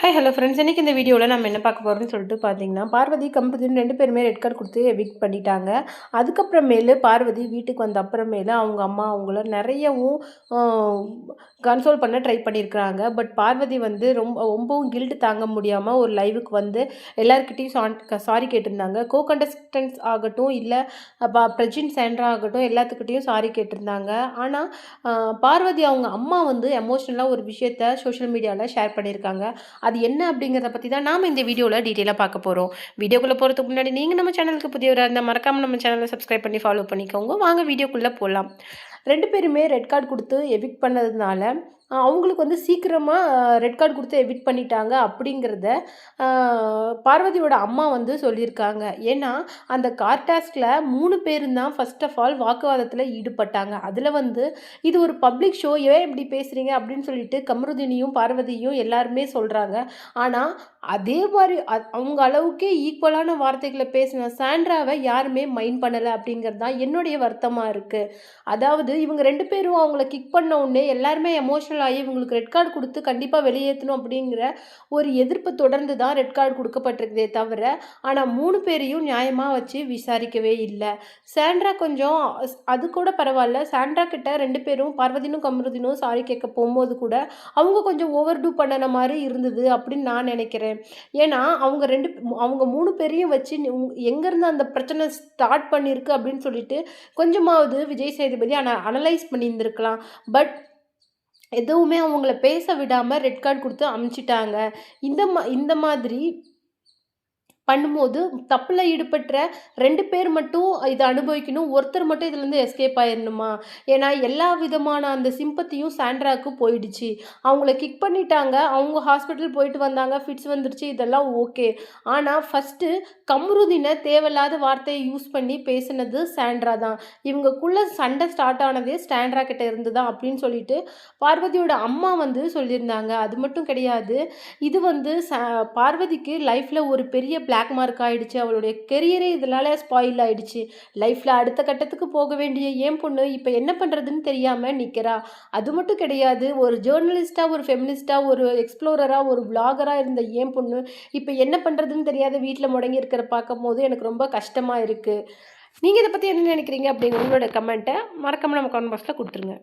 Hi hello friends இன்றைக்கி இந்த வீடியோவில் நம்ம என்ன பார்க்க போகிறோம்னு சொல்லிட்டு பார்த்தீங்கன்னா பார்வதி கம்பதியும் ரெண்டு பேருமே ரெட் கார்டு கொடுத்து எவிக்ட் பண்ணிட்டாங்க. அதுக்கப்புறமேலு பார்வதி வீட்டுக்கு வந்த அப்புறமேலு அவங்க அம்மா அவங்கள நிறையவும் கன்சோல் பண்ண ட்ரை பண்ணியிருக்கிறாங்க பட் பார்வதி வந்து ரொம்ப ரொம்பவும் கில்டு தாங்க முடியாமல் ஒரு லைவுக்கு வந்து எல்லாருக்கிட்டையும் சா சாரி கேட்டிருந்தாங்க. கோ கண்டஸ்டன்ஸ் ஆகட்டும் இல்லை பிரஜின் சேண்ட்ரா ஆகட்டும் எல்லாத்துக்கிட்டேயும் சாரி கேட்டிருந்தாங்க. ஆனால் பார்வதி அவங்க அம்மா வந்து எமோஷ்னலாக ஒரு விஷயத்த சோஷியல் மீடியாவில் ஷேர் பண்ணியிருக்காங்க அது என்ன அப்படிங்கிறத பற்றி தான் நாம் இந்த வீடியோவில் டீட்டெயிலாக பார்க்க போகிறோம் வீடியோக்குள்ளே போகிறதுக்கு முன்னாடி நீங்கள் நம்ம சேனலுக்கு புதியவராக இருந்தால் மறக்காமல் நம்ம சேனலை சப்ஸ்கிரைப் பண்ணி ஃபாலோ பண்ணிக்கோங்க. வாங்க வீடியோக்குள்ளே போகலாம் ரெண்டு பேருமே ரெட் கார்டு கொடுத்து எவிக் பண்ணதுனால அவங்களுக்கு வந்து சீக்கிரமாக ரெட் கார்டு கொடுத்து எவிட் பண்ணிட்டாங்க அப்படிங்கிறத பார்வதியோட அம்மா வந்து சொல்லியிருக்காங்க. ஏன்னா அந்த கார் டாஸ்கில் மூணு பேரும் தான் ஃபஸ்ட் ஆஃப் ஆல் வாக்குவாதத்தில் ஈடுபட்டாங்க. அதில் வந்து இது ஒரு பப்ளிக் ஷோ ஏன் இப்படி பேசுகிறீங்க அப்படின்னு சொல்லிட்டு கமருதினியும் பார்வதியும் எல்லாருமே சொல்கிறாங்க ஆனால் அதே மாதிரி அவங்க அளவுக்கே ஈக்குவலான வார்த்தைகளை பேசின சாண்ட்ராவை யாருமே மைண்ட் பண்ணலை அப்படிங்கிறது தான் என்னுடைய வருத்தமாக இருக்குது அதாவது இவங்க ரெண்டு பேரும் அவங்கள கிக் பண்ண உடனே எல்லாருமே எமோஷனல் ஆகி இவங்களுக்கு ரெட் கார்டு கொடுத்து கண்டிப்பாக வெளியேற்றணும் அப்படிங்கிற ஒரு எதிர்ப்பு தொடர்ந்து தான் ரெட் கார்டு கொடுக்கப்பட்டிருக்குதே தவிர ஆனால் மூணு பேரையும் நியாயமாக வச்சு விசாரிக்கவே இல்லை. சாண்ட்ரா கொஞ்சம் அது கூட பரவாயில்ல. சாண்ட்ரா கிட்ட ரெண்டு பேரும் பார்வதினும் கமருதினும் சாரி கேட்க போகும்போது கூட அவங்க கொஞ்சம் ஓவர் டூ பண்ணின மாதிரி இருந்தது அப்படின்னு நான் நினைக்கிறேன். ஏன்னா அவங்க ரெண்டு அவங்க மூணு பேரையும் வச்சு எங்கேருந்து அந்த பிரச்சனை ஸ்டார்ட் பண்ணியிருக்கு அப்படின்னு சொல்லிட்டு கொஞ்சமாவது விஜய் சேதுபதி ஆனால் அனலைஸ் பண்ணியிருந்துருக்கலாம். பட் எதுவுமே அவங்கள பேச விடாமல் ரெட் கார்டு கொடுத்து அமுச்சிட்டாங்க. இந்த மா இந்த மாதிரி பண்ணும்போது தப்பில் ஈடுபட்ட ரெண்டு பேர் மட்டும் இதை அனுபவிக்கணும். ஒருத்தர் மட்டும் இதுலேருந்து எஸ்கேப் ஆயிடணுமா ஏன்னா எல்லா விதமான அந்த சிம்பத்தியும் சாண்ட்ராவுக்கு போயிடுச்சு. அவங்கள கிக் பண்ணிட்டாங்க. அவங்க ஹாஸ்பிட்டல் போயிட்டு வந்தாங்க. ஃபிட்ஸ் வந்துருச்சு. இதெல்லாம் ஓகே ஆனால் ஃபஸ்ட்டு கம்ருதினை தேவையில்லாத வார்த்தையை யூஸ் பண்ணி பேசினது சாண்ட்ரா தான். இவங்கக்குள்ளே சண்டை ஸ்டார்ட் ஆனதே ஸ்டாண்ட்ரா கிட்ட இருந்து தான் அப்படின்னு சொல்லிட்டு பார்வதியோட அம்மா வந்து சொல்லியிருந்தாங்க. அது மட்டும் கிடையாது. இது வந்து பார்வதிக்கு லைஃப்பில் ஒரு பெரிய பிளாக் பிளாக் மார்க் ஆகிடுச்சு அவளுடைய கெரியரே இதனால் ஸ்பாயில் ஆகிடுச்சு லைஃப்பில் அடுத்த கட்டத்துக்கு போக வேண்டிய ஏன் பொண்ணு இப்போ என்ன பண்ணுறதுன்னு தெரியாமல் நிற்கிறா அது மட்டும் கிடையாது. ஒரு ஜேர்னலிஸ்ட்டாக ஒரு ஃபெமினிஸ்ட்டாக ஒரு எக்ஸ்ப்ளோரராக ஒரு விளாகராக இருந்த ஏன் பொண்ணு இப்போ என்ன பண்ணுறதுன்னு தெரியாத வீட்டில் முடங்கி இருக்கிற பார்க்கும் போது எனக்கு ரொம்ப கஷ்டமாக இருக்குது நீங்கள் இதை பற்றி என்ன நினைக்கிறீங்க அப்படிங்கிற உங்களோட கமெண்ட்டை மறக்காமல் நம்ம கமெண்ட் பாக்ஸில் கொடுத்துருங்க.